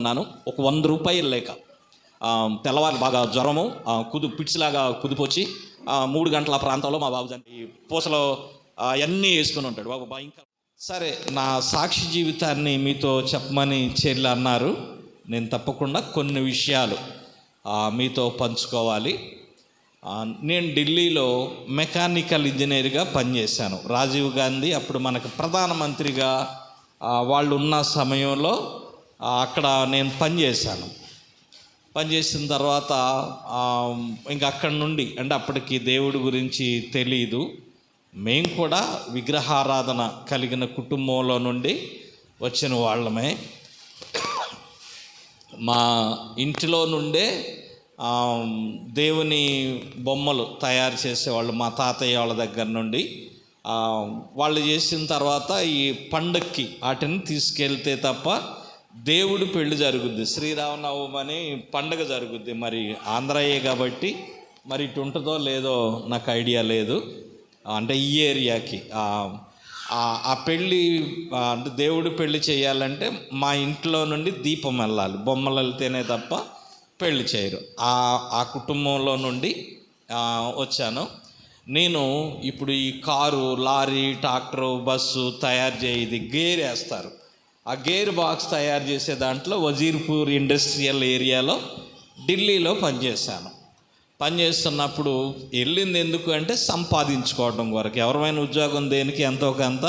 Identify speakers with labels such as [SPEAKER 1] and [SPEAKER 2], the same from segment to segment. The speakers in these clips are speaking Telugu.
[SPEAKER 1] ఉన్నాను ఒక వంద రూపాయలు లేక తెల్లవారు బాగా జ్వరము కుదు పిచ్చిలాగా కుదిపొచ్చి మూడు గంటల ప్రాంతంలో మా బాబు చని- పూసలో అన్నీ వేసుకుని ఉంటాడు. బాబు ఇంకా సరే నా సాక్షి జీవితాన్ని మీతో చెప్పమని చెల్లి అన్నారు. నేను తప్పకుండా కొన్ని విషయాలు మీతో పంచుకోవాలి. నేను ఢిల్లీలో మెకానికల్ ఇంజనీర్గా పనిచేశాను. రాజీవ్ గాంధీ అప్పుడు మనకు ప్రధానమంత్రిగా వాళ్ళు ఉన్న సమయంలో అక్కడ నేను పనిచేశాను పనిచేసిన తర్వాత ఇంక ఇంకా అక్కడి నుండి అంటే అప్పటికి దేవుడి గురించి తెలియదు మేము కూడా విగ్రహారాధన కలిగిన కుటుంబంలో నుండి వచ్చిన వాళ్ళమే. మా ఇంటిలో నుండే దేవుని బొమ్మలు తయారు చేసేవాళ్ళు మా తాతయ్య వాళ్ళ దగ్గర నుండి. వాళ్ళు చేసిన తర్వాత ఈ పండక్కి వాటిని తీసుకెళ్తే తప్ప దేవుడు పెళ్ళి జరుగుద్ది. శ్రీరామనవమి అని పండగ జరుగుద్ది. మరి ఆంధ్రయే కాబట్టి మరి ఇటు ఉంటుందో లేదో నాకు ఐడియా లేదు. అంటే ఈ ఏరియాకి. ఆ, పెళ్ళి అంటే దేవుడు పెళ్ళి చేయాలంటే మా ఇంట్లో నుండి దీపం వెళ్ళాలి. బొమ్మలు వెళ్తేనే తప్ప పెళ్ళి చేయరు. ఆ ఆ కుటుంబంలో నుండి వచ్చాను. నేను ఇప్పుడు ఈ కారు లారీ ట్రాక్టరు బస్సు తయారు చేయది గేర్ వేస్తారు. ఆ గేర్ బాక్స్ తయారు చేసే దాంట్లో వజీర్పూర్ ఇండస్ట్రియల్ ఏరియాలో ఢిల్లీలో పనిచేశాను. పనిచేస్తున్నప్పుడు వెళ్ళింది ఎందుకు అంటే సంపాదించుకోవడం కొరకు. ఎవరైనా ఉద్యోగం దేనికి ఎంతో కొంత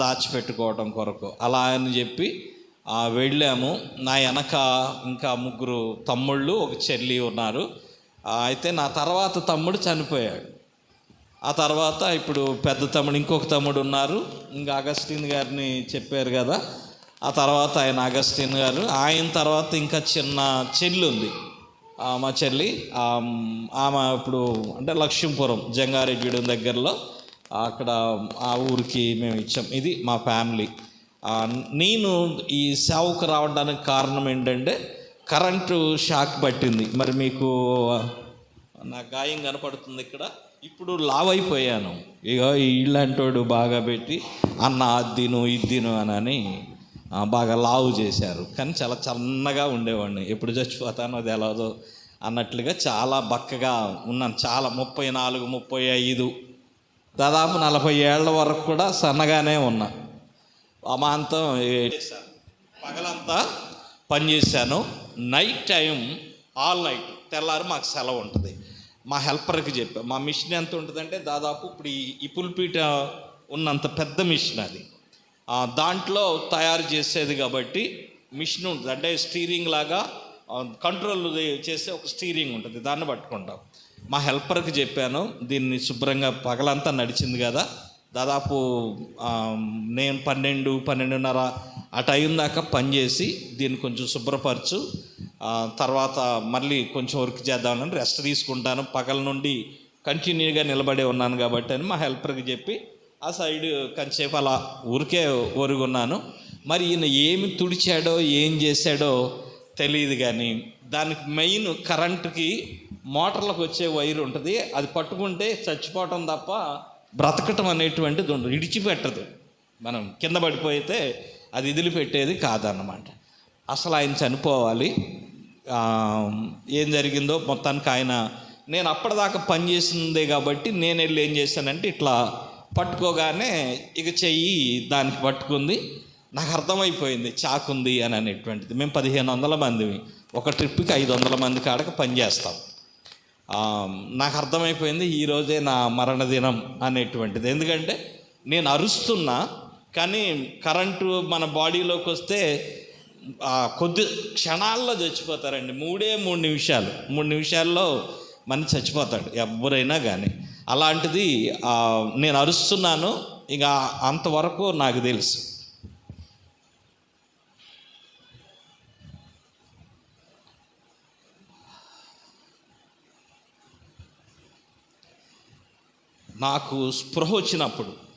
[SPEAKER 1] దాచిపెట్టుకోవడం కొరకు. అలా అని చెప్పి వెళ్ళాము. నా వెనక ఇంకా ముగ్గురు తమ్ముళ్ళు ఒక చెల్లి ఉన్నారు. అయితే నా తర్వాత తమ్ముడు చనిపోయాడు. ఆ తర్వాత ఇప్పుడు పెద్ద తమ్ముడు ఇంకొక తమ్ముడు ఉన్నారు. ఇంకా అగస్టిన్ గారిని చెప్పారు కదా. ఆ తర్వాత ఆయన అగస్టిన్ గారు. ఆయన తర్వాత ఇంకా చిన్న చెల్లి ఉంది. మా చెల్లి ఆమె ఇప్పుడు అంటే లక్ష్మీపురం జంగారెడ్డి దగ్గరలో అక్కడ ఆ ఊరికి మేము ఇచ్చాం. ఇది మా ఫ్యామిలీ. నేను ఈ సేవకు రావడానికి కారణం ఏంటంటే కరెంటు షాక్ పట్టింది. మరి మీకు నా గాయం కనపడుతుంది ఇక్కడ. ఇప్పుడు లావ్ అయిపోయాను ఇక ఇళ్ళంటోడు బాగా పెట్టి అన్న అద్దిను ఇద్దిను అని బాగా లావు చేశారు. కానీ చాలా చన్నగా ఉండేవాడిని. ఎప్పుడు చచ్చిపోతానో అది అన్నట్లుగా చాలా బక్కగా ఉన్నాను. చాలా ముప్పై నాలుగు ముప్పై ఐదు దాదాపు నలభై ఏళ్ళ వరకు కూడా సన్నగానే ఉన్నా. అమాంతం పగలంతా పనిచేశాను నైట్ టైం ఆల్ నైట్. తెల్లారి మాకు సెలవు ఉంటుంది. మా హెల్పర్కి చెప్పా. మా మిషన్ ఎంత ఉంటుందంటే దాదాపు ఇప్పుడు ఈ ఈ పుల్పీట ఉన్నంత పెద్ద మిషన్ అది. దాంట్లో తయారు చేసేది కాబట్టి మిషన్ ఉంటుంది. అంటే స్టీరింగ్ లాగా కంట్రోల్ చేసే ఒక స్టీరింగ్ ఉంటుంది. దాన్ని పట్టుకుంటాం. మా హెల్పర్కి చెప్పాను దీన్ని శుభ్రంగా పగలంతా నడిచింది కదా దాదాపు నేను పన్నెండు పన్నెండున్నర ఆ టైం దాకా పనిచేసి దీన్ని కొంచెం శుభ్రపరచు తర్వాత మళ్ళీ కొంచెం వర్క్ చేద్దామని రెస్ట్ తీసుకుంటాను. పగల నుండి కంటిన్యూగా నిలబడి ఉన్నాను కాబట్టి అని మా హెల్పర్కి చెప్పి ఆ సైడ్ కొంచెంసేపు అలా ఊరికే ఒరుగున్నాను. మరి ఈయన ఏమి తుడిచాడో ఏం చేశాడో తెలియదు కానీ దానికి మెయిన్ కరెంటుకి మోటార్లకు వచ్చే వైర్ ఉంటుంది. అది పట్టుకుంటే చచ్చిపోవటం తప్ప బ్రతకటం అనేటువంటిది ఉండదు. ఇడిచిపెట్టదు. మనం కింద పడిపోయితే అది ఇదిలిపెట్టేది కాదన్నమాట. అసలు ఆయన చనిపోవాలి. ఏం జరిగిందో మొత్తానికి ఆయన నేను అప్పటిదాకా పనిచేసిందే కాబట్టి నేను వెళ్ళి ఏం చేశానంటే ఇట్లా పట్టుకోగానే ఇక చెయ్యి దానికి పట్టుకుంది. నాకు అర్థమైపోయింది చాకుంది అని అనేటువంటిది. మేము పదిహేను వందల మందివి ఒక ట్రిప్కి ఐదు వందల మంది కాడక పనిచేస్తాం నాకు అర్థమైపోయింది ఈరోజే నా మరణ దినం అనేటువంటిది. ఎందుకంటే నేను అరుస్తున్నా కానీ కరెంటు మన బాడీలోకి వస్తే కొద్ది క్షణాల్లో చచ్చిపోతారండి. మూడే మూడు నిమిషాలు. మూడు నిమిషాల్లో మనిషి చచ్చిపోతాడు ఎవరైనా కానీ అలాంటిది నేను అరుస్తున్నాను ఇక అంతవరకు నాకు తెలుసు. నాకు స్పృహ వచ్చినప్పుడు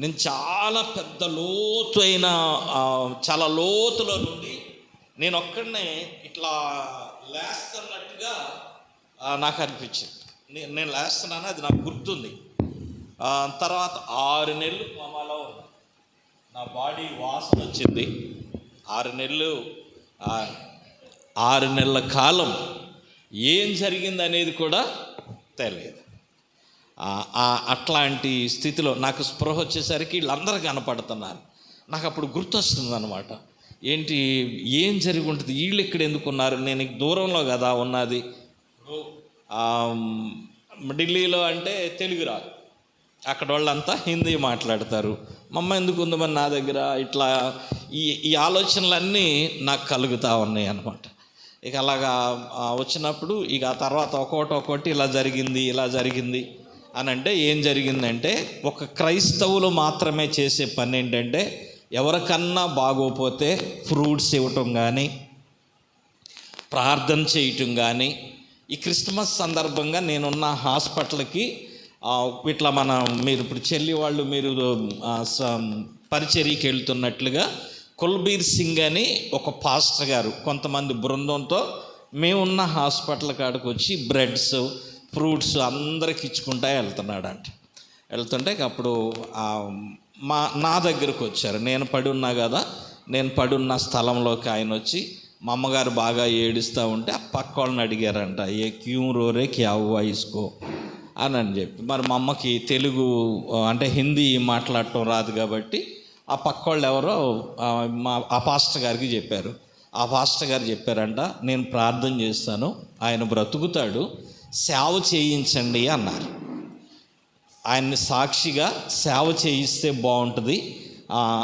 [SPEAKER 1] నేను చాలా పెద్ద లోతైన అయిన చాలా లోతులో నుండి నేను ఒక్కడనే ఇట్లా లేస్తున్నట్టుగా నాకు అనిపించింది. నేను నేను లేస్తున్నాను అది నాకు గుర్తుంది. తర్వాత ఆరు నెలలు కోమాలో నా బాడీ వాసన వచ్చింది. ఆరు నెలలు ఆరు నెలల కాలం ఏం జరిగింది అనేది కూడా తెలియదు. అట్లాంటి స్థితిలో నాకు స్పృహ వచ్చేసరికి వీళ్ళందరూ కనపడుతున్నారు. నాకు అప్పుడు గుర్తొస్తుంది అనమాట ఏంటి ఏం జరిగి ఉంటుంది వీళ్ళు ఇక్కడ ఎందుకున్నారు నేను దూరంలో కదా ఉన్నది. ఢిల్లీలో అంటే తెలుగు రాదు. అక్కడ వాళ్ళంతా హిందీ మాట్లాడతారు. మమ్మ ఎందుకు ఉంది మరి నా దగ్గర? ఇట్లా ఈ ఈ ఆలోచనలన్నీ నాకు కలుగుతూ ఉన్నాయి అనమాట ఇక అలాగా వచ్చినప్పుడు ఇక ఆ తర్వాత ఒక్కొక్కటి ఒక్కొక్కటి ఇలా జరిగింది ఇలా జరిగింది. అని అంటే ఏం జరిగిందంటే ఒక క్రైస్తవులు మాత్రమే చేసే పని ఏంటంటే ఎవరికన్నా బాగోపోతే ఫ్రూట్స్ ఇవ్వటం కానీ ప్రార్థన చేయటం కానీ ఈ క్రిస్మస్ సందర్భంగా నేనున్న హాస్పిటల్కి ఇట్లా మన మీరు ఇప్పుడు చెల్లి వాళ్ళు మీరు స- పరిచర్యకి వెళ్తున్నట్లుగా కుల్బీర్ సింగ్ అని ఒక పాస్టర్ గారు కొంతమంది బృందంతో మేమున్న హాస్పిటల్ కాడికి వచ్చి బ్రెడ్స్ ఫ్రూట్స్ అందరికి ఇచ్చుకుంటా వెళ్తున్నాడంట వెళ్తుంటే అప్పుడు మా నా దగ్గరకు వచ్చారు. నేను పడి ఉన్నా కదా నేను పడున్న స్థలంలోకి ఆయన వచ్చి మా అమ్మగారు బాగా ఏడుస్తూ ఉంటే ఆ పక్క వాళ్ళని అడిగారంట ఏ క్యూ రోరే క్యా హువా అని అని చెప్పి. మరి మా అమ్మకి తెలుగు అంటే హిందీ మాట్లాడటం రాదు కాబట్టి ఆ పక్క వాళ్ళు ఎవరో మా ఆ పాస్టర్ గారికి చెప్పారు. ఆ పాస్టర్ గారు చెప్పారంట నేను ప్రార్థన చేస్తాను ఆయన బ్రతుకుతాడు సేవ చేయించండి అన్నారు. ఆయన్ని సాక్షిగా సేవ చేయిస్తే బాగుంటుంది.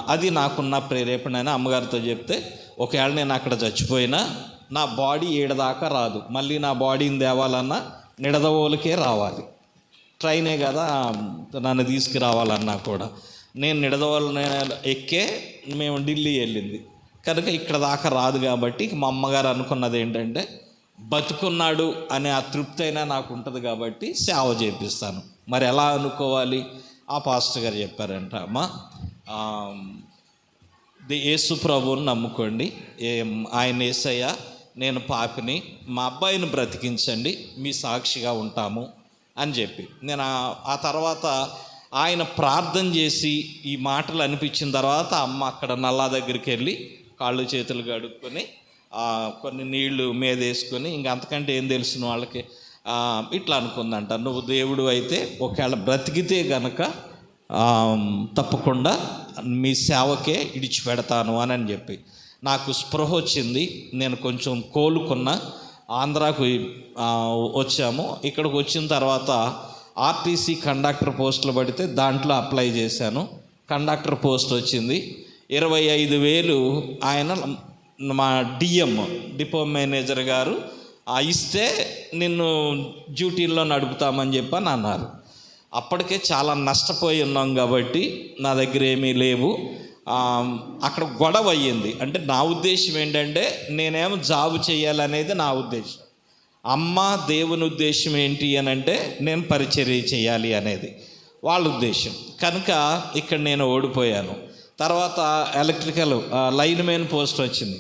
[SPEAKER 1] అది నాకున్న ప్రేరేపణ అని అమ్మగారితో చెప్తే ఒకవేళ నేను అక్కడ చచ్చిపోయినా నా బాడీ ఏడదాకా రాదు. మళ్ళీ నా బాడీని తేవాలన్నా నిడదవోలకే రావాలి. ట్రైనే కదా నన్ను తీసుకురావాలన్నా కూడా. నేను నిడదవోలు ఎక్కే మేము ఢిల్లీ వెళ్ళింది. కనుక ఇక్కడ దాకా రాదు కాబట్టి మా అమ్మగారు అనుకున్నది ఏంటంటే బతుకున్నాడు అనే ఆ తృప్తి అయినా నాకు ఉంటుంది కాబట్టి సేవ చేపిస్తాను. మరి ఎలా అనుకోవాలి? ఆ పాస్టర్ గారు చెప్పారంట అమ్మా ది యేసు ప్రభువుని నమ్ముకోండి. ఏం ఆయన ఏసయ్య నేను పాపిని మా అబ్బాయిని బ్రతికించండి మీ సాక్షిగా ఉంటాము అని చెప్పి. నేను ఆ- తర్వాత ఆయన ప్రార్థన చేసి ఈ మాటలు అనిపించిన తర్వాత అమ్మ అక్కడ నల్లా దగ్గరికి వెళ్ళి కాళ్ళు చేతులు కడుక్కొని కొన్ని నీళ్ళు మీద వేసుకొని ఇంకా అంతకంటే ఏం తెలిసిన వాళ్ళకి ఇట్లా అనుకుందంట. నువ్వు దేవుడు అయితే ఒకవేళ బ్రతికితే గనక తప్పకుండా మీ సేవకే ఇడిచిపెడతాను అని అని చెప్పి. నాకు స్పృహ వచ్చింది. నేను కొంచెం కోలుకున్న ఆంధ్రాకు వచ్చాము. ఇక్కడికి వచ్చిన తర్వాత ఆర్టీసీ కండక్టర్ పోస్టులు పడితే దాంట్లో అప్లై చేశాను. కండక్టర్ పోస్ట్ వచ్చింది. ఇరవై ఐదు వేలు ఆయన మా డిఎం డిపో మేనేజర్ గారు ఆ ఇస్తే నిన్ను డ్యూటీల్లో నడుపుతామని చెప్పని అన్నారు. అప్పటికే చాలా నష్టపోయి ఉన్నాం కాబట్టి నా దగ్గర ఏమీ లేవు. అక్కడ గొడవ అయ్యింది. అంటే నా ఉద్దేశం ఏంటంటే నేనేమో జాబ్ చేయాలనేది నా ఉద్దేశం. అమ్మ దేవుని ఉద్దేశం ఏంటి అని అంటే నేను పరిచర్య చేయాలి అనేది వాళ్ళ ఉద్దేశం. కనుక ఇక్కడ నేను ఓడిపోయాను. తర్వాత ఎలక్ట్రికల్ లైన్ మెయిన్ పోస్ట్ వచ్చింది.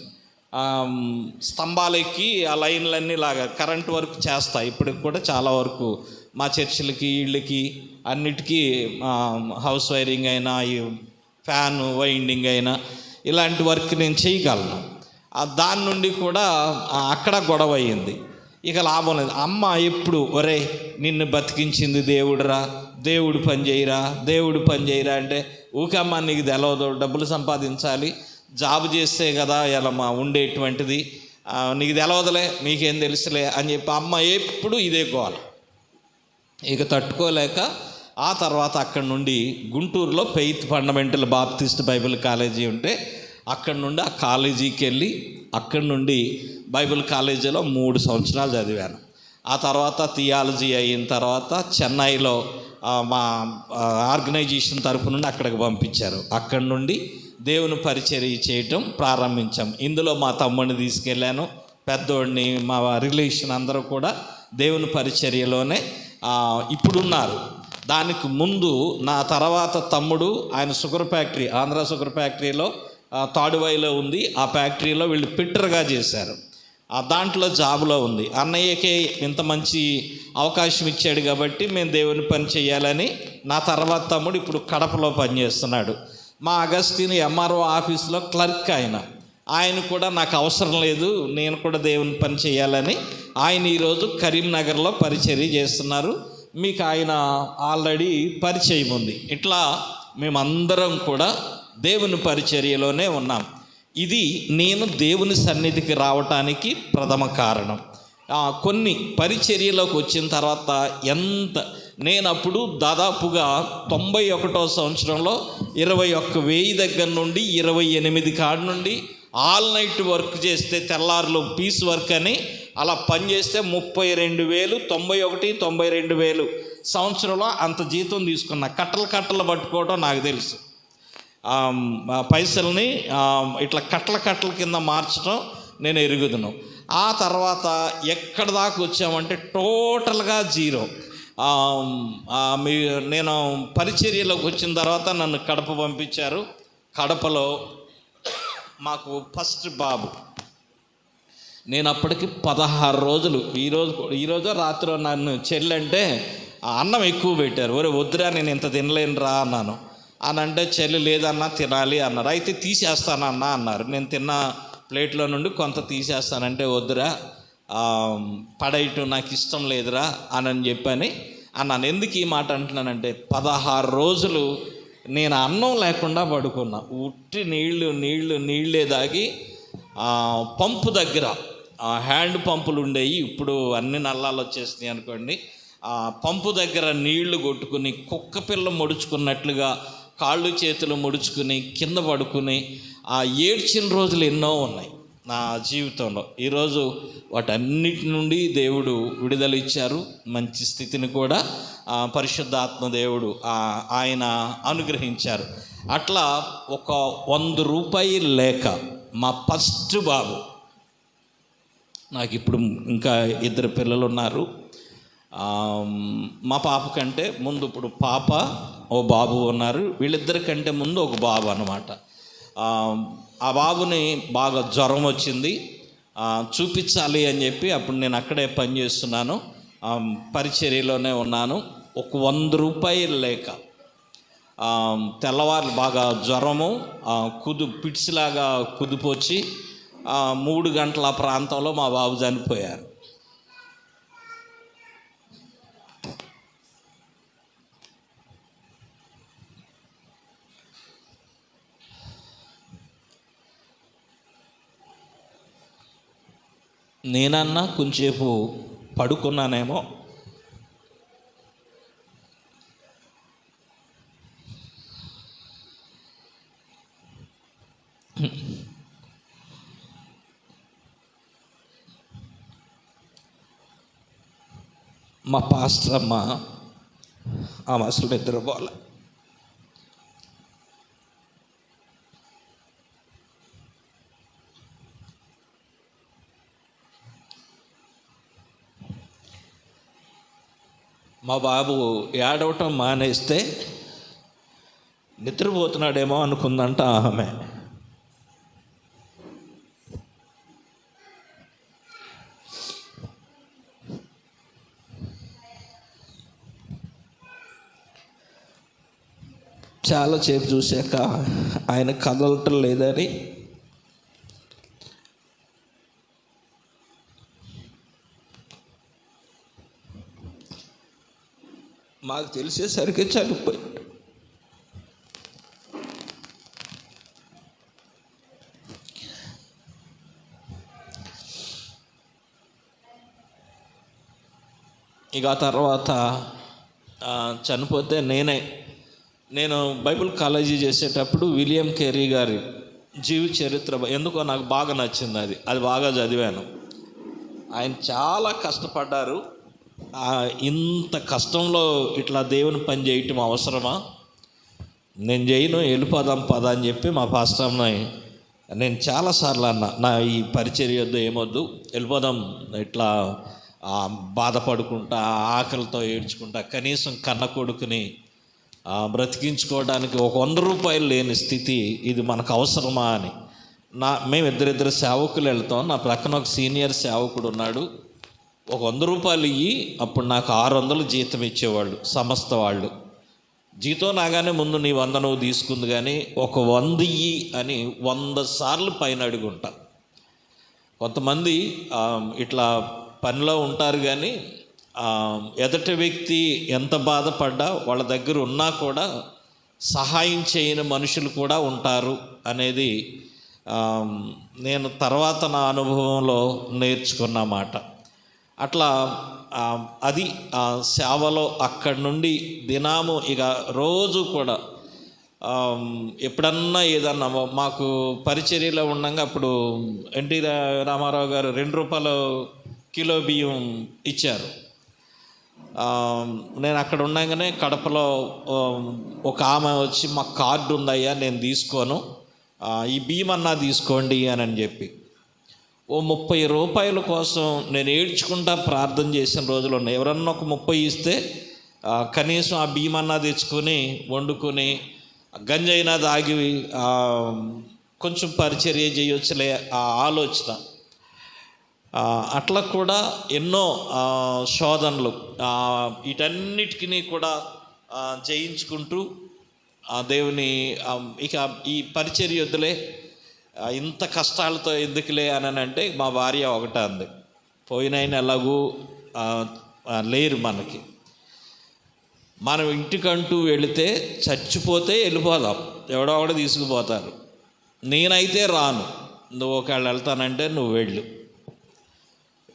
[SPEAKER 1] స్తంభాలు ఎక్కి ఆ లైన్లన్నీ లాగా కరెంట్ వర్క్ చేస్తా. ఇప్పటికి కూడా చాలా వరకు మా చర్చిలకి ఇళ్ళకి అన్నిటికీ హౌస్ వైరింగ్ అయినా ఈ ఫ్యాన్ వైండింగ్ అయినా ఇలాంటి వర్క్ నేను చేయగలను. దాని నుండి కూడా అక్కడ గొడవ అయ్యింది. ఇక లాభం లేదు. అమ్మ ఎప్పుడు ఒరే నిన్ను బతికించింది దేవుడురా దేవుడు పని చేయరా దేవుడు పని చేయరా అంటే ఊకమ్మ నీకు తెలవదు. డబ్బులు సంపాదించాలి. జాబ్ చేస్తే కదా ఇలా మా ఉండేటువంటిది. నీకు తెలవదులే మీకేం తెలుసులే అని చెప్పి అమ్మ ఎప్పుడు ఇదే గోల. ఇక తట్టుకోలేక ఆ తర్వాత అక్కడి నుండి గుంటూరులో faith fundamental baptist bible college ఉంటే అక్కడి నుండి ఆ కాలేజీకి వెళ్ళి అక్కడి నుండి బైబిల్ కాలేజీలో మూడు సంవత్సరాలు చదివాను. ఆ తర్వాత థియాలజీ అయిన తర్వాత చెన్నైలో మా ఆర్గనైజేషన్ తరపు నుండి అక్కడికి పంపించారు. అక్కడి నుండి దేవుని పరిచర్య చేయటం ప్రారంభించాం. ఇందులో మా తమ్ముడిని తీసుకెళ్ళాను. పెద్దోడిని మా రిలేషన్ అందరూ కూడా దేవుని పరిచర్యలోనే ఇప్పుడున్నారు. దానికి ముందు నా తర్వాత తమ్ముడు ఆయన షుగర్ ఫ్యాక్టరీ ఆంధ్ర షుగర్ ఫ్యాక్టరీలో తాడువైలో తాడువాయిలో ఉంది. ఆ ఫ్యాక్టరీలో వీళ్ళు పిట్టర్గా చేశారు. ఆ దాంట్లో జాబ్లో ఉంది. అన్నయ్యకే ఇంత మంచి అవకాశం ఇచ్చాడు కాబట్టి మేము దేవుని పని చేయాలని నా తర్వాత తమ్ముడు ఇప్పుడు కడపలో పనిచేస్తున్నాడు. మా అగస్టిన్ ఎంఆర్ఓ ఆఫీస్లో క్లర్క్ ఆయన. ఆయన కూడా నాకు అవసరం లేదు నేను కూడా దేవుని పని చేయాలని ఆయన ఈరోజు కరీంనగర్లో పరిచర్య చేస్తున్నారు. మీకు ఆయన ఆల్రెడీ పరిచయం ఉంది. ఇట్లా మేమందరం కూడా దేవుని పరిచర్యలోనే ఉన్నాం. ఇది నేను దేవుని సన్నిధికి రావటానికి ప్రథమ కారణం. కొన్ని పరిచర్యలోకి వచ్చిన తర్వాత ఎంత నేను అప్పుడు దాదాపుగా తొంభై ఒకటో సంవత్సరంలో ఇరవై ఒక్క వెయ్యి దగ్గర నుండి ఇరవై ఎనిమిది కాడ నుండి ఆల్ నైట్ వర్క్ చేస్తే తెల్లారులో పీస్ వర్క్ అని అలా పని చేస్తే ముప్పై రెండు వేలు తొంభై ఒకటి తొంభై రెండు వేలు సంవత్సరంలో అంత జీతం తీసుకున్నా. కట్టలు కట్టలు పట్టుకోవడం నాకు తెలుసు. పైసల్ని ఇట్లా కట్టల కట్టల కింద మార్చడం నేను ఎరుగుదును. ఆ తర్వాత ఎక్కడ దాకా వచ్చామంటే టోటల్గా జీరో. మీ నేను పరిచర్యలోకి వచ్చిన తర్వాత నన్ను కడప పంపించారు. కడపలో మాకు ఫస్ట్ బాబు. నేను అప్పటికి పదహారు రోజులు. ఈరోజు ఈరోజు రాత్రి నన్ను చెల్లంటే "ఆ అన్నం ఎక్కువ పెట్టారు. ఒరే వద్దురా నేను ఇంత తినలేనురా అన్నాను. అని అంటే చెల్లి లేదన్నా తినాలి అన్నారు. అయితే తీసేస్తానన్నా అన్నారు. నేను తిన్న ప్లేట్లో నుండి కొంత తీసేస్తానంటే వద్దురా పడేయటం నాకు ఇష్టం లేదురా అని అని చెప్పని అన్నాను. ఎందుకు ఈ మాట అంటున్నానంటే పదహారు రోజులు నేను అన్నం లేకుండా పడుకున్నా. ఉట్టి నీళ్ళు నీళ్ళు నీళ్ళే దాగి పంపు దగ్గర హ్యాండ్ పంపులు ఉండేవి ఇప్పుడు అన్ని నల్లాలు వచ్చేసినాయి అనుకోండి. ఆ పంపు దగ్గర నీళ్ళు కొట్టుకుని కుక్క పిల్ల ముడుచుకున్నట్లుగా కాళ్ళు చేతులు ముడుచుకుని కింద పడుకుని ఆ ఏడ్చిన రోజులు ఎన్నో ఉన్నాయి నా జీవితంలో. ఈరోజు వాటన్నిటి నుండి దేవుడు విడుదల ఇచ్చారు. మంచి స్థితిని కూడా పరిశుద్ధాత్మ దేవుడు ఆయన అనుగ్రహించారు. అట్లా ఒక వంద రూపాయి లేక మా ఫస్ట్ బాబు నాకు ఇప్పుడు ఇంకా ఇద్దరు పిల్లలు ఉన్నారు మా పాప కంటే ముందు ఇప్పుడు పాప ఓ బాబు ఉన్నారు. వీళ్ళిద్దరి కంటే ముందు ఒక బాబు అనమాట ఆ బాబుని బాగా జ్వరం వచ్చింది. చూపించాలి అని చెప్పి అప్పుడు నేను అక్కడే పనిచేస్తున్నాను పరిచర్యలోనే ఉన్నాను. ఒక వంద రూపాయలు లేక తెల్లవారు బాగా జ్వరము కుదు పిట్స్లాగా కుదిపొచ్చి మూడు గంటల ప్రాంతంలో మా బాబు చనిపోయారు. నేనన్నా కొంచెంసేపు పడుకున్నానేమో. మా పాస్టర్ అమ్మ ఆమె అసలు నిద్రపోలే. మా బాబు ఏడవటం మానేస్తే నిద్రపోతున్నాడేమో అనుకుందంట ఆమె. చాలాసేపు చూశాక ఆయన కదలటం లేదని మాకు తెలిసేసరికి చనిపోయాడు. ఇక ఆ తర్వాత చనిపోతే నేనే నేను బైబిల్ కాలేజీ చేసేటప్పుడు విలియం కెరీ గారి జీవి చరిత్ర ఎందుకో నాకు బాగా నచ్చింది అది. అది బాగా చదివాను. ఆయన చాలా కష్టపడ్డారు. ఇంత కష్టంలో ఇట్లా దేవుని పని చేయటం అవసరమా? నేను చేయను వెళ్ళిపోదాం పద అని చెప్పి మా పాస్టర్ని నేను చాలాసార్లు అన్నా నా ఈ పరిచర్య వద్దు ఏమొద్దు వెళ్ళిపోదాం ఇట్లా బాధపడుకుంటా ఆకలితో ఏడ్చుకుంటా కనీసం కన్న కొడుకుని బ్రతికించుకోవడానికి ఒక వంద రూపాయలు లేని స్థితి ఇది మనకు అవసరమా అని. నా మేము ఇద్దరిద్దరు సేవకులు వెళ్తాం నా ప్రక్కన ఒక సీనియర్ సేవకుడు ఉన్నాడు. ఒక వంద రూపాయలు ఇయ్యి అప్పుడు నాకు ఆరు వందలు జీతం ఇచ్చేవాళ్ళు సమస్త వాళ్ళు. జీతం నాగానే ముందు నీ వంద నువ్వు తీసుకుంది కానీ ఒక వంద ఇయ్యి అని వంద సార్లు పైన అడుగుంటా. కొంతమంది ఇట్లా పనిలో ఉంటారు కానీ ఎదటి వ్యక్తి ఎంత బాధపడ్డా వాళ్ళ దగ్గర ఉన్నా కూడా సహాయం చేయని మనుషులు కూడా ఉంటారు అనేది నేను తర్వాత నా అనుభవంలో నేర్చుకున్న మాట. అట్లా అది ఆ సేవలో అక్కడి నుండి దినాము ఇక రోజు కూడా ఎప్పుడన్నా ఏదన్నా మాకు పరిచర్యలో ఉండగా అప్పుడు ఎన్టీ రామారావు గారు రెండు రూపాయలు కిలో బియ్యం ఇచ్చారు. నేను అక్కడ ఉండగానే కడపలో ఒక ఆమె వచ్చి మా కార్డు ఉందయ్యా నేను తీసుకోను. ఈ బియ్యం అన్నా తీసుకోండి అని అని చెప్పి. ఓ ముప్పై రూపాయల కోసం నేను ఏడ్చుకుంటా ప్రార్థన చేసిన రోజులు ఉన్నాయి. ఎవరన్నా ఒక ముప్పై ఇస్తే కనీసం ఆ భీమన్నా తెచ్చుకొని వండుకొని గంజైనా తాగి కొంచెం పరిచర్య చేయొచ్చులే ఆ ఆలోచన. అట్లా కూడా ఎన్నో శోధనలు వీటన్నిటికీ కూడా జయించుకుంటూ ఆ దేవుని ఇక ఈ పరిచర్య వద్దులే. ఇంత కష్టాలతో ఎందుకులే అని అంటే మా భార్య ఒకట అంది. పోయినైన ఎలాగూ లేరు మనకి. మనం ఇంటికంటూ వెళితే చచ్చిపోతే వెళ్ళిపోదాం. ఎవడో ఒకటి తీసుకుపోతారు. నేనైతే రాను. నువ్వు ఒకవేళ వెళ్తానంటే నువ్వు వెళ్ళు.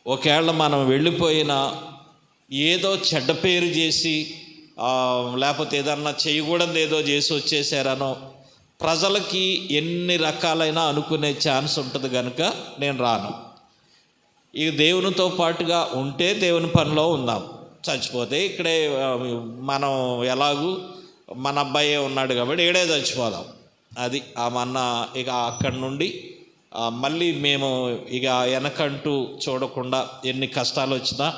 [SPEAKER 1] ఒకవేళ మనం వెళ్ళిపోయినా ఏదో చెడ్డ పేరు చేసి లేకపోతే ఏదన్నా చేయకూడదు ఏదో చేసి వచ్చేసారనో ప్రజలకి ఎన్ని రకాలైన అనుకునే ఛాన్స్ ఉంటుంది కనుక నేను రాను. ఇక దేవునితో పాటుగా ఉంటే దేవుని పనిలో ఉందాం. చచ్చిపోతే ఇక్కడే మనం ఎలాగూ మన అబ్బాయే ఉన్నాడు కాబట్టి ఇక్కడే చచ్చిపోదాం. అది ఆ మన ఇక అక్కడి నుండి మళ్ళీ మేము ఇక వెనకంటూ చూడకుండా ఎన్ని కష్టాలు వచ్చినా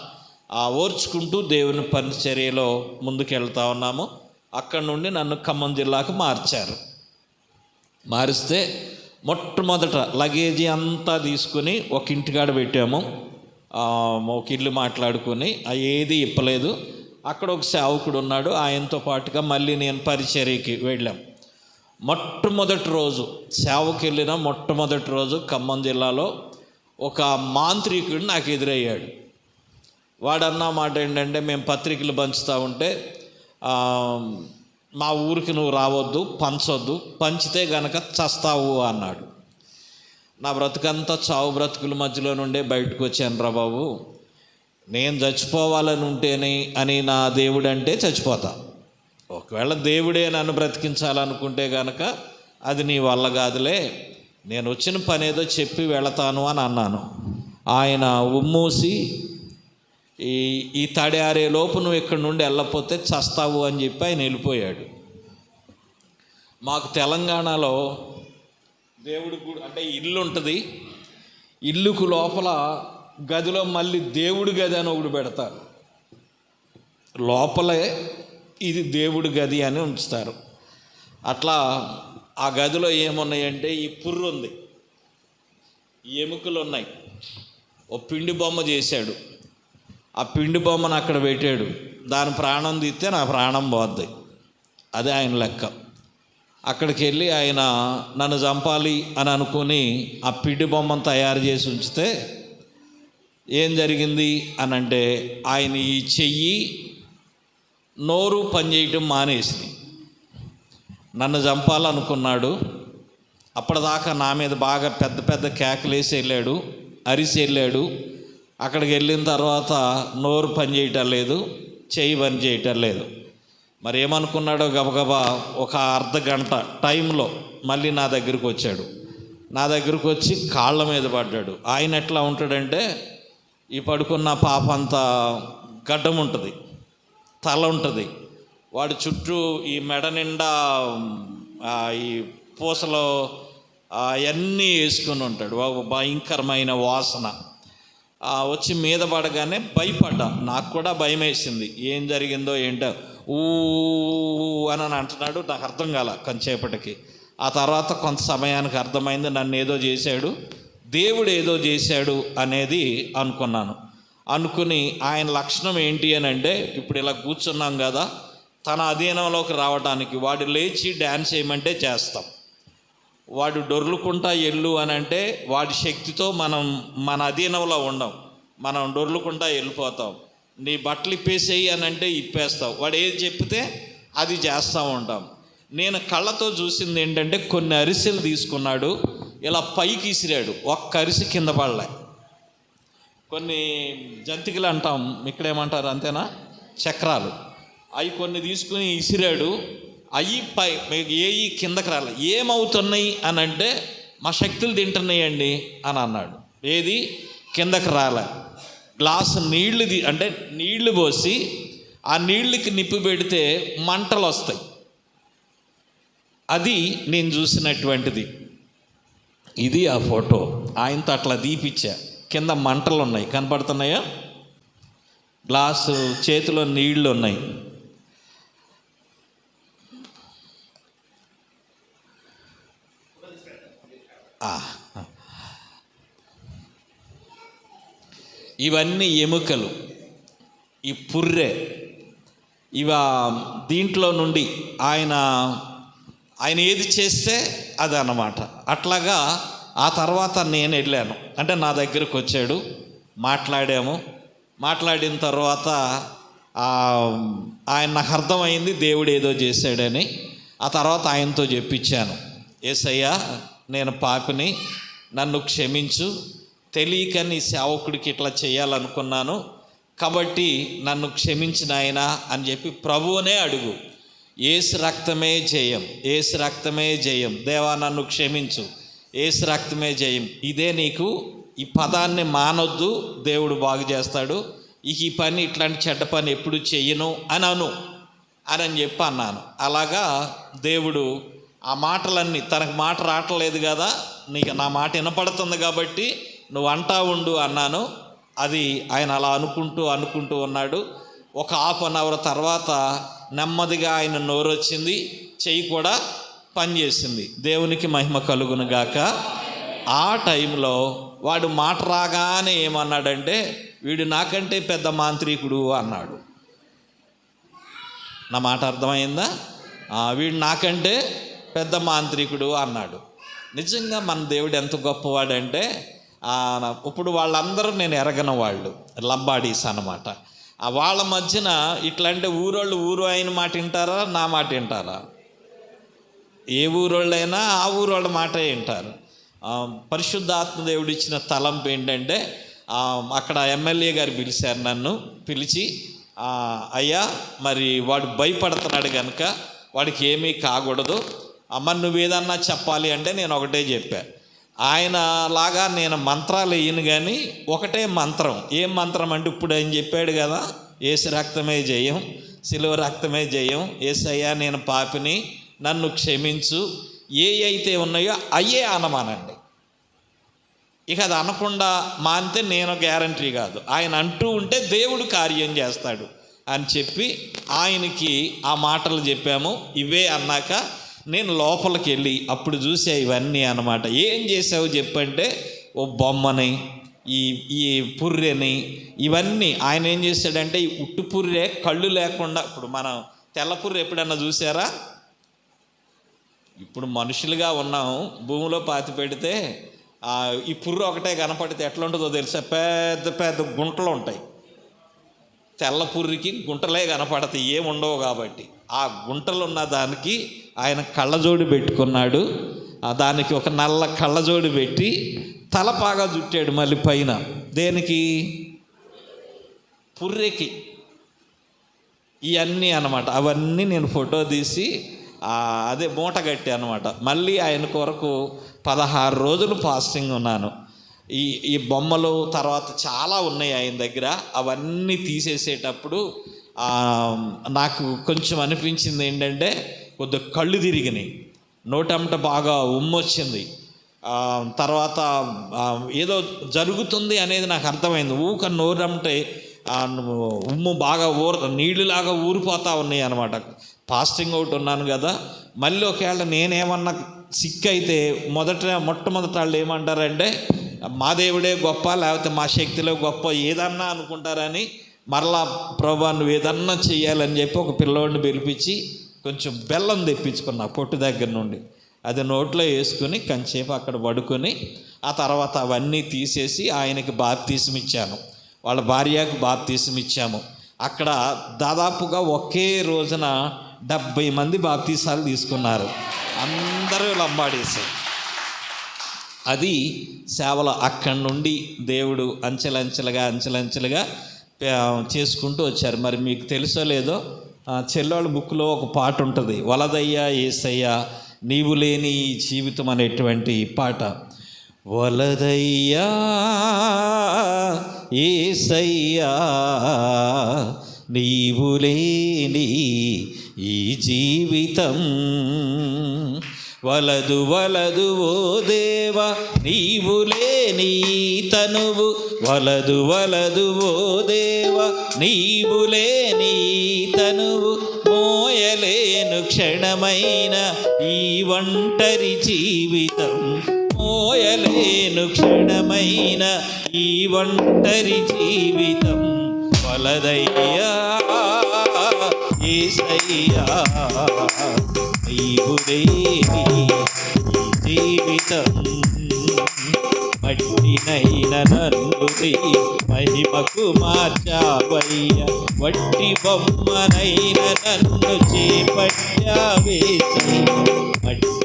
[SPEAKER 1] ఆ ఓర్చుకుంటూ దేవుని పరిచర్యలో ముందుకెళ్తా ఉన్నాము. అక్కడి నుండి నన్ను ఖమ్మం జిల్లాకు మార్చారు. మారిస్తే మొట్టమొదట లగేజీ అంతా తీసుకుని ఒక ఇంటికాడ పెట్టాము. ఒక ఇల్లు మాట్లాడుకొని ఏది ఇప్పలేదు. అక్కడ ఒక సేవకుడు ఉన్నాడు ఆయనతో పాటుగా మళ్ళీ నేను పరిచర్యకి వెళ్ళాం. మొట్టమొదటి రోజు సేవకి వెళ్ళిన మొట్టమొదటి రోజు ఖమ్మం జిల్లాలో ఒక మాంత్రికుడు నాకు ఎదురయ్యాడు. వాడన్న మాట ఏంటంటే మేము పత్రికలు పంచుతూ ఉంటే మా ఊరికి నువ్వు రావద్దు పంచొద్దు పంచితే గనక చస్తావు అన్నాడు. నా బ్రతుకంతా చావు బ్రతుకుల మధ్యలో నుండే బయటకు వచ్చాను రా బాబు. నేను చచ్చిపోవాలని ఉంటేనే అని నా దేవుడు అంటే చచ్చిపోతా. ఒకవేళ దేవుడే నన్ను బ్రతికించాలనుకుంటే గనక అది నీ వల్ల కాదులే. నేను వచ్చిన పని ఏదో చెప్పి వెళతాను అని అన్నాను. ఆయన ఉమ్మూసి ఈ ఈ తడి ఆరే లోపు నువ్వు ఇక్కడ నుండి వెళ్ళకపోతే చస్తావు అని చెప్పి ఆయన వెళ్ళిపోయాడు. మాకు తెలంగాణలో దేవుడి గుడి అంటే ఇల్లు ఉంటుంది. ఇల్లుకు లోపల గదిలో మళ్ళీ దేవుడి గది అని ఒకటి పెడతారు. లోపలే ఇది దేవుడి గది అని ఉంచుతారు. అట్లా ఆ గదిలో ఏమున్నాయంటే ఈ పుర్రు ఉంది ఎముకలు ఉన్నాయి ఓ పిండి బొమ్మ చేశాడు. ఆ పిండి బొమ్మను అక్కడ పెట్టాడు. దాని ప్రాణం తీస్తే నా ప్రాణం పోద్ది. అదే ఆయన లెక్క. అక్కడికి వెళ్ళి ఆయన నన్ను చంపాలి అని అనుకుని ఆ పిండి బొమ్మను తయారు చేసి ఉంచితే ఏం జరిగింది అని అంటే ఆయన ఈ చెయ్యి నోరు పనిచేయటం మానేసింది. నన్ను చంపాలనుకున్నాడు. అప్పటిదాకా నా మీద బాగా పెద్ద పెద్ద కేకలేసి వెళ్ళాడు. అరిసి వెళ్ళాడు. అక్కడికి వెళ్ళిన తర్వాత నోరు పని చేయటం లేదు చెయ్యి పని చేయటం లేదు. మరి ఏమనుకున్నాడో గబగబా ఒక అర్ధ గంట టైంలో మళ్ళీ నా దగ్గరికి వచ్చాడు. నా దగ్గరికి వచ్చి కాళ్ళ మీద పడ్డాడు. ఆయన ఎట్లా ఉంటాడంటే ఈ పడుకున్న పాప అంతా గడ్డం ఉంటుంది తల ఉంటుంది. వాడి చుట్టూ ఈ మెడ నిండా ఈ పూసలో అవన్నీ వేసుకొని ఉంటాడు. భయంకరమైన వాసన. వచ్చి మీద పడగానే భయపడ్డా. నాకు కూడా భయం వేసింది ఏం జరిగిందో ఏంటో. ఊ అని అని అంటున్నాడు. నాకు అర్థం కాల కొంతసేపటికి. ఆ తర్వాత కొంత సమయానికి అర్థమైంది నన్ను ఏదో చేశాడు. దేవుడు ఏదో చేశాడు అనేది అనుకున్నాను. అనుకుని ఆయన లక్షణం ఏంటి అని అంటే ఇప్పుడు ఇలా కూర్చున్నాం కదా తన అధీనంలోకి రావడానికి వాడు లేచి డ్యాన్స్ చేయమంటే చేస్తాం. వాడు డొర్లుకుంటా ఎల్లు అని అంటే వాడి శక్తితో మనం మన అధీనంలో ఉండం. మనం డొర్లుకుంటా వెళ్ళిపోతాం నీ బట్టలు ఇప్పేసేయి అని అంటే ఇప్పేస్తావు. వాడు ఏది చెప్తే అది చేస్తూ ఉంటాం. నేను కళ్ళతో చూసింది ఏంటంటే కొన్ని అరిసెలు తీసుకున్నాడు. ఇలా పైకి ఇసిరాడు. ఒక్క అరిసి కింద పడలే. కొన్ని జంతికలు అంటాం. ఇక్కడేమంటారు అంతేనా? చక్రాలు. అవి కొన్ని తీసుకుని ఇసిరాడు. అవి పై ఏవి కిందకి రాలే. ఏమవుతున్నాయి అని అంటే మా శక్తులు తింటున్నాయండి అని అన్నాడు. ఏది? కిందకి రాలే. గ్లాసు నీళ్ళు అంటే నీళ్ళు పోసి ఆ నీళ్ళకి నిప్పు పెడితే మంటలు వస్తాయి అది నేను చూసినటువంటిది. ఇది ఆ ఫోటో. ఆయనతో అట్లా దీపిచ్చా కింద మంటలు ఉన్నాయి కనపడుతున్నాయా? గ్లాసు చేతిలో నీళ్ళు ఉన్నాయి ఇవన్నీ ఎముకలు ఈ పుర్రె ఇవ దీంట్లో నుండి ఆయన ఆయన ఏది చేస్తే అది అన్నమాట అట్లాగా ఆ తర్వాత నేను వెళ్ళాను. అంటే నా దగ్గరకు వచ్చాడు మాట్లాడాము. మాట్లాడిన తర్వాత ఆయన నాకు అర్థమైంది దేవుడు ఏదో చేశాడని. ఆ తర్వాత ఆయనతో చెప్పించాను. ఏసయ్యా నేను పాపిని నన్ను క్షమించు. తెలియక నీ సేవకుడికి ఇట్లా చేయాలనుకున్నాను. కాబట్టి నన్ను క్షమించిన ఆయన అని చెప్పి ప్రభువునే అడుగు. ఏసు రక్తమే జయం ఏసు రక్తమే జయం. దేవా నన్ను క్షమించు. ఏసు రక్తమే జయం. ఇదే నీకు ఈ పదాన్ని మానొద్దు. దేవుడు బాగు చేస్తాడు. ఈ పని ఇట్లాంటి చెడ్డ పని ఎప్పుడు చెయ్యను అని అను అని అని చెప్పి అన్నాను. అలాగా దేవుడు ఆ మాటలన్నీ తనకు మాట రావట్లేదు కదా నీకు నా మాట వినపడుతుంది కాబట్టి నువ్వు అంటా ఉండు అన్నాను. అది ఆయన అలా అనుకుంటూ అనుకుంటూ ఉన్నాడు. ఒక హాఫ్ అన్ అవర్ తర్వాత నెమ్మదిగా ఆయన నోరు వచ్చింది చెయ్యి కూడా పనిచేసింది. దేవునికి మహిమ కలుగును గాక. ఆ టైంలో వాడు మాట రాగానే ఏమన్నాడంటే వీడు నాకంటే పెద్ద మాంత్రికుడు అన్నాడు. నా మాట అర్థమైందా? వీడు నాకంటే పెద్ద మాంత్రికుడు అన్నాడు. నిజంగా మన దేవుడు ఎంత గొప్పవాడంటే ఇప్పుడు వాళ్ళందరూ నేను ఎరగన వాళ్ళు లంబాడీస్ అన్నమాట. వాళ్ళ మధ్యన ఇట్లాంటి ఊరోళ్ళు ఊరు అయిన మాట వింటారా నా మాట వింటారా? ఏ ఊరోళ్ళైనా ఆ ఊరోళ్ళ మాటే వింటారు. పరిశుద్ధాత్మ దేవుడు ఇచ్చిన తలంపు ఏంటంటే అక్కడ ఎమ్మెల్యే గారు పిలిచారు నన్ను పిలిచి అయ్యా మరి వాడు భయపడుతున్నాడు కనుక వాడికి ఏమీ కాకూడదు అమ్మ నువ్వు ఏదన్నా చెప్పాలి అంటే నేను ఒకటే చెప్పా. ఆయన లాగా నేను మంత్రాలు వేయను కానీ ఒకటే మంత్రం. ఏం మంత్రం అంటే ఇప్పుడు ఆయన చెప్పాడు కదా ఏసు రక్తమే జయం సిలువ రక్తమే జయం. ఏసయ్యా నేను పాపిని నన్ను క్షమించు. ఏ అయితే ఉన్నాయో అయ్యే అనమానండి. ఇక అది అనకుండా మానితే నేను గ్యారంటీ కాదు. ఆయన అంటూ ఉంటే దేవుడు కార్యం చేస్తాడు అని చెప్పి ఆయనకి ఆ మాటలు చెప్పాము. ఇవే అన్నాక నేను లోపలికి వెళ్ళి అప్పుడు చూసా ఇవన్నీ అన్నమాట. ఏం చేసావు చెప్పంటే ఓ బొమ్మని ఈ ఈ పుర్రెని ఇవన్నీ. ఆయన ఏం చేశాడంటే ఈ ఉట్టు పుర్రె కళ్ళు లేకుండా ఇప్పుడు మనం తెల్ల పుర్రె ఎప్పుడన్నా చూసారా? ఇప్పుడు మనుషులుగా ఉన్నాం భూమిలో పాతి పెడితే ఈ పుర్రు ఒకటే కనపడితే ఎట్లా ఉంటుందో తెలుసా? పెద్ద పెద్ద గుంటలు ఉంటాయి. తెల్ల పుర్రికి గుంటలే కనపడతాయి ఏముండవు కాబట్టి. ఆ గుంటలున్న దానికి ఆయన కళ్ళజోడు పెట్టుకున్నాడు. దానికి ఒక నల్ల కళ్ళజోడు పెట్టి తలపాగా చుట్టాడు మళ్ళీ పైన. దేనికి? పుర్రెకి. ఇవన్నీ అనమాట అవన్నీ నేను ఫోటో తీసి అదే మూట కట్టి అనమాట మళ్ళీ ఆయన కొరకు పదహారు రోజులు ఫాస్టింగ్ ఉన్నాను. ఈ ఈ బొమ్మలు తర్వాత చాలా ఉన్నాయి ఆయన దగ్గర. అవన్నీ తీసేసేటప్పుడు నాకు కొంచెం అనిపించింది ఏంటంటే కొద్దిగా కళ్ళు తిరిగినాయి. నోటంట బాగా ఉమ్మొచ్చింది. తర్వాత ఏదో జరుగుతుంది అనేది నాకు అర్థమైంది. ఊక నోరంటే ఉమ్ము బాగా ఊర నీళ్ళులాగా ఊరిపోతూ ఉన్నాయి అనమాట ఫాస్టింగ్ ఒకటి ఉన్నాను కదా. మళ్ళీ ఒకవేళ నేనేమన్నా సిక్ అయితే మొదట మొట్టమొదట వాళ్ళు ఏమంటారంటే మా దేవుడే గొప్ప లేకపోతే మా శక్తిలో గొప్ప ఏదన్నా అనుకుంటారని మరలా ప్రభా నువ్వు ఏదన్నా చేయాలని చెప్పి ఒక పిల్లోడిని పిలిపించి కొంచెం బెల్లం తెప్పించుకున్నా పొట్టు దగ్గర నుండి. అది నోట్లో వేసుకుని కొంచెంసేపు అక్కడ పడుకొని ఆ తర్వాత అవన్నీ తీసేసి ఆయనకి బాప్తీసం ఇచ్చాను. వాళ్ళ భార్యకు బాప్తీసం ఇచ్చాము. అక్కడ దాదాపుగా ఒకే రోజున డెబ్భై మంది బాప్తీసాలు తీసుకున్నారు. అందరూ లంబాడేశారు అది సేవల అక్కడి నుండి దేవుడు అంచెలంచెలుగా అంచెలంచెలుగా చేసుకుంటూ వచ్చారు. మరి మీకు తెలుసో లేదో ఆ, చెల్లోళ్ళ బుక్లో ఒక పాట ఉంటుంది. వలదయ్యా ఏసయ్యా నీవు లేని ఈ జీవితం అనేటువంటి పాట. వలదయ్యా ఏసయ్యా నీవు లేని ఈ జీవితం వలదు వలదు ఓ దేవ నీవు లేని తనువు. వలదు వలదు ఓ దేవ నీవు లేని తనువు. మోయలేను క్షణమైన ఈ ఒంటరి జీవితం. మోయలేను క్షణమైన ఈ ఒంటరి జీవితం. వలదయ్యా ఏసయ్యా. నీవు జీవితం మట్టినైన నన్ను మహిమకు మార్చావయ్య వట్టి బొమ్మనైన నన్ను చేపట్టావేసయ్య.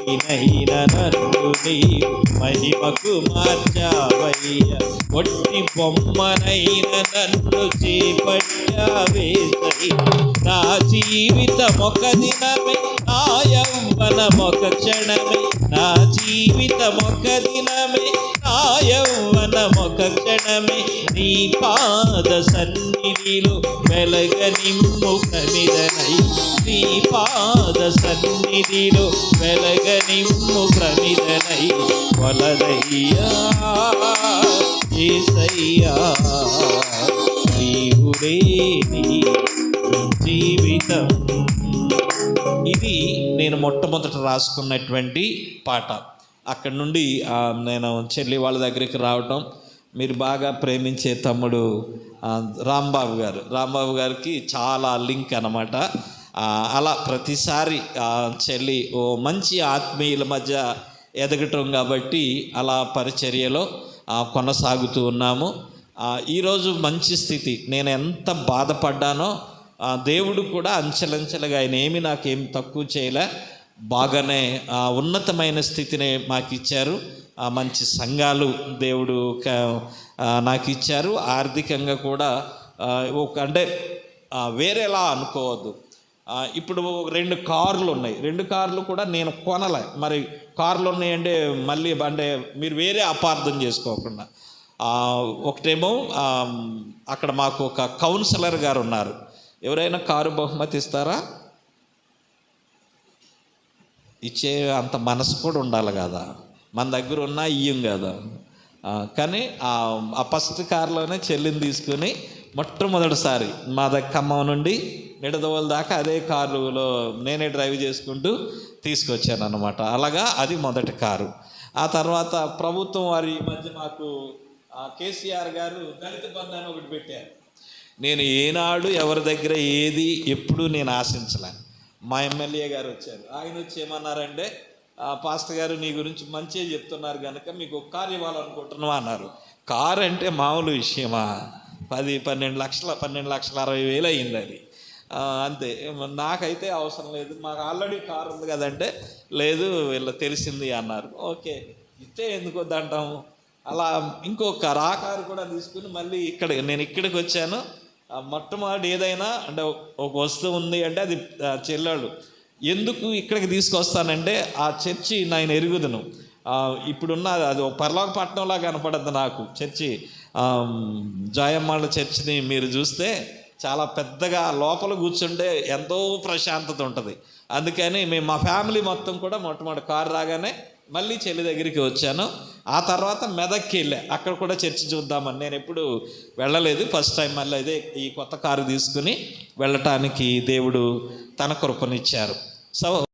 [SPEAKER 1] మట్టినైన నన్ను నీవు మహిమకు మార్చావయ్య. వట్టి బొమ్మనైన నన్ను చేపట్టావేసయ్య నా జీవితం ఒక దినమే నా యౌవనం ఒక క్షణమే. నా జీవితం ఒక దినమే నా యౌవనం ఒక క్షణమే. నీ పాద సన్నిధిలో వెలగనిమ్ము ప్రమిదనై. నీ పాద సన్నిధిలో నిమ్ము ప్రమిదనై వలదయ్యా ఏసయ్యా జీవితం. ఇది నేను మొట్టమొదట రాసుకున్నటువంటి పాట. అక్కడ నుండి నేను చెల్లి వాళ్ళ దగ్గరికి రావటం మీరు బాగా ప్రేమించే తమ్ముడు రాంబాబు గారు. రాంబాబు గారికి చాలా లింక్ అనమాట అలా ప్రతిసారి చెల్లి ఓ మంచి ఆత్మీయుల మధ్య ఎదగటం కాబట్టి అలా పరిచర్యలో కొనసాగుతూ ఉన్నాము. ఈరోజు మంచి స్థితి. నేను ఎంత బాధపడ్డానో దేవుడు కూడా అంచెలంచెలుగా ఆయన ఏమి నాకేం తక్కువ చేయలే. బాగానే ఉన్నతమైన స్థితిని మాకు ఇచ్చారు మంచి సంఘాలు దేవుడు నాకు ఇచ్చారు ఆర్థికంగా కూడా ఒక అంటే వేరేలా అనుకోవద్దు. ఇప్పుడు రెండు కార్లు ఉన్నాయి. రెండు కార్లు కూడా నేను కొనలే. మరి కార్లు ఉన్నాయంటే మళ్ళీ అంటే మీరు వేరే అపార్థం చేసుకోకుండా. ఒకటేమో అక్కడ మాకు ఒక కౌన్సిలర్ గారు ఉన్నారు. ఎవరైనా కారు బహుమతి ఇస్తారా? ఇచ్చే అంత మనసు కూడా ఉండాలి కదా. మన దగ్గర ఉన్నా ఇయ్యం కదా. కానీ ఆ ఆ ఫస్ట్ కారులోనే చెల్లిని తీసుకుని మొట్టమొదటిసారి మా దగ్గర ఖమ్మం నుండి నిడదవల దాకా అదే కారులో నేనే డ్రైవ్ చేసుకుంటూ తీసుకొచ్చాను అనమాట అలాగా అది మొదటి కారు. ఆ తర్వాత ప్రభుత్వం వారి ఈ మధ్య మాకు కేసీఆర్ గారు దళిత బంధాన్ని ఒకటి పెట్టారు. నేను ఏనాడు ఎవరి దగ్గర ఏది ఎప్పుడు నేను ఆశించలే. మా ఎమ్మెల్యే గారు వచ్చారు. ఆయన వచ్చి ఏమన్నారంటే "ఆ, పాస్టర్ గారు నీ గురించి మంచిగా చెప్తున్నారు కనుక మీకు ఒక కారు ఇవ్వాలనుకుంటున్నావా అన్నారు. కారు అంటే మామూలు విషయమా? పది పన్నెండు లక్షల పన్నెండు లక్షల అరవై వేలు అయింది అది. అంతే. నాకైతే అవసరం లేదు. మాకు ఆల్రెడీ కారు ఉంది కదంటే లేదు వీళ్ళ తెలిసింది అన్నారు. ఓకే. ఇస్తే ఎందుకు వద్దంటాము? అలా ఇంకొక కారు ఆ కారు కూడా తీసుకుని మళ్ళీ ఇక్కడ నేను ఇక్కడికి వచ్చాను. మొట్టమొదటి ఏదైనా అంటే ఒక వస్తువు ఉంది అంటే అది చెల్లాడు. ఎందుకు ఇక్కడికి తీసుకొస్తానంటే ఆ చర్చి నేను ఎరుగుదును. ఇప్పుడున్న అది ఒక పర్లోకపట్నంలా కనపడద్దు నాకు. చర్చి జాయమ్మాళ్ళ చర్చిని మీరు చూస్తే చాలా పెద్దగా లోపల కూర్చుంటే ఎంతో ప్రశాంతత ఉంటుంది. అందుకని మేము మా ఫ్యామిలీ మొత్తం కూడా మొట్టమొదటి కారు రాగానే మళ్ళీ చెల్లి దగ్గరికి వచ్చాను. ఆ తర్వాత మెదక్కి వెళ్ళా. అక్కడ కూడా చర్చి చూద్దామని. నేను ఎప్పుడు వెళ్ళలేదు. ఫస్ట్ టైం మళ్ళీ అదే ఈ కొత్త కారు తీసుకుని వెళ్ళటానికి దేవుడు తన కృపనిచ్చారు. సో